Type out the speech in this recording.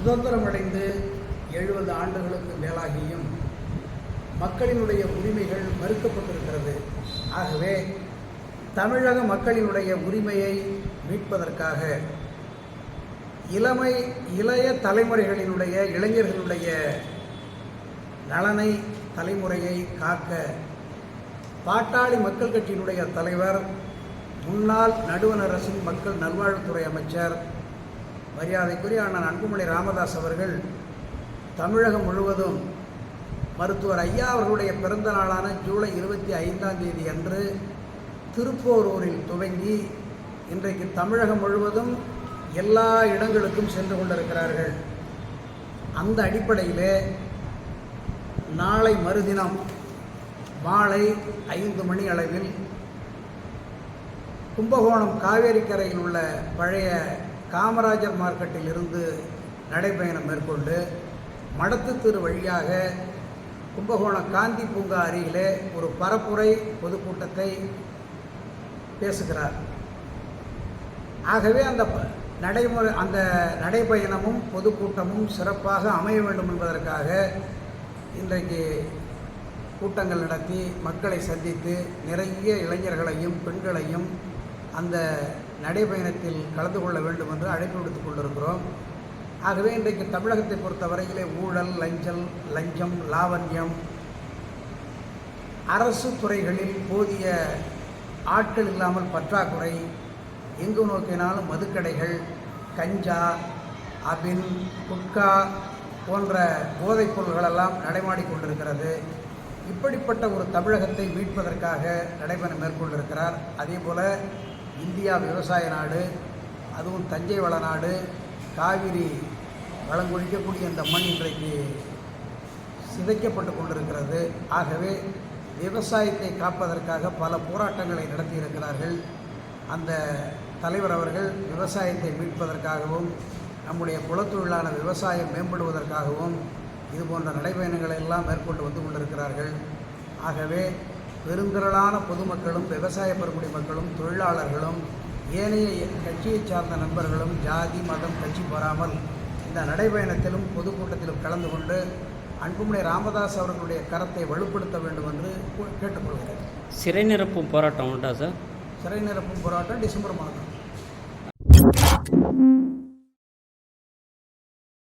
சுதந்திரம் அடைந்து எழுபது ஆண்டுகளுக்கு மேலாகியும் மக்களினுடைய உரிமைகள் மறுக்கப்பட்டிருக்கிறது. ஆகவே தமிழக மக்களினுடைய உரிமையை மீட்பதற்காக இளமை இளைய தலைமுறைகளினுடைய இளைஞர்களுடைய நலனை தலைமுறையை காக்க பாட்டாளி மக்கள் கட்சியினுடைய தலைவர் முன்னாள் நடுவண் அரசின் மக்கள் நல்வாழ்வுத்துறை அமைச்சர் மரியாதைக்குரிய அண்ணன் அன்புமணி ராமதாஸ் அவர்கள் தமிழகம் முழுவதும் மருத்துவர் ஐயா அவர்களுடைய பிறந்த நாளான ஜூலை இருபத்தி ஐந்தாம் தேதி அன்று திருப்போரூரில் துவங்கி இன்றைக்கு தமிழகம் முழுவதும் எல்லா இடங்களுக்கும் சென்று கொண்டிருக்கிறார்கள். அந்த அடிப்படையிலே நாளை மறுதினம் மாலை ஐந்து மணி அளவில் கும்பகோணம் காவேரிக்கரையில் உள்ள பழைய காமராஜர் மார்க்கெட்டில் இருந்து நடைபயணம் மேற்கொண்டு மடத்து வழியாக கும்பகோணம் காந்தி பூங்கா அருகிலே ஒரு பரப்புரை பொதுக்கூட்டத்தை பேசுகிறார். ஆகவே அந்த நடைமுறை அந்த நடைபயணமும் பொதுக்கூட்டமும் சிறப்பாக அமைய வேண்டும் என்பதற்காக இன்றைக்கு கூட்டங்கள் நடத்தி மக்களை சந்தித்து நிறைய இளைஞர்களையும் பெண்களையும் அந்த நடைபயணத்தில் கலந்து கொள்ள வேண்டும் என்று அழைப்பு விடுத்துக் கொண்டிருக்கிறோம். ஆகவே இன்றைக்கு தமிழகத்தை பொறுத்தவரையிலே ஊழல் லஞ்சல் லஞ்சம் லாவண்யம் அரசு துறைகளில் போதிய ஆட்கள் இல்லாமல் பற்றாக்குறை எங்கு நோக்கினாலும் மதுக்கடைகள் கஞ்சா அபின் குட்கா போன்ற போதைப் பொருள்களெல்லாம் நடைமாடிக் கொண்டிருக்கிறது. இப்படிப்பட்ட ஒரு தமிழகத்தை மீட்பதற்காக நடைபெற மேற்கொண்டிருக்கிறார். அதே போல் இந்தியா விவசாய நாடு அதுவும் தஞ்சை வளநாடு காவிரி வளங்கொழிக்கக்கூடிய இந்த மண் இன்றைக்கு சிதைக்கப்பட்டு கொண்டிருக்கிறது. ஆகவே விவசாயத்தை காப்பதற்காக பல போராட்டங்களை நடத்தியிருக்கிறார்கள். அந்த தலைவர் அவர்கள் விவசாயத்தை மீட்பதற்காகவும் நம்முடைய குலத்தொழிலான விவசாயம் மேம்படுவதற்காகவும் இது போன்ற நடைபயணங்களை எல்லாம் மேற்கொண்டு வந்து கொண்டிருக்கிறார்கள். ஆகவே பெருந்திரளான பொதுமக்களும் விவசாய பெருங்குடி மக்களும் தொழிலாளர்களும் ஏனைய கட்சியைச் சார்ந்த நண்பர்களும் ஜாதி மதம் கட்சி பெறாமல் இந்த நடைபயணத்திலும் பொதுக்கூட்டத்திலும் கலந்து கொண்டு அன்புமணி ராமதாஸ் அவர்களுடைய கரத்தை வலுப்படுத்த வேண்டும் என்று கேட்டுக்கொள்கிறேன். சிறை நிரப்பும் போராட்டம் உண்டா சார்? சிறை நிரப்பும் போராட்டம் டிசம்பர் மாதம்.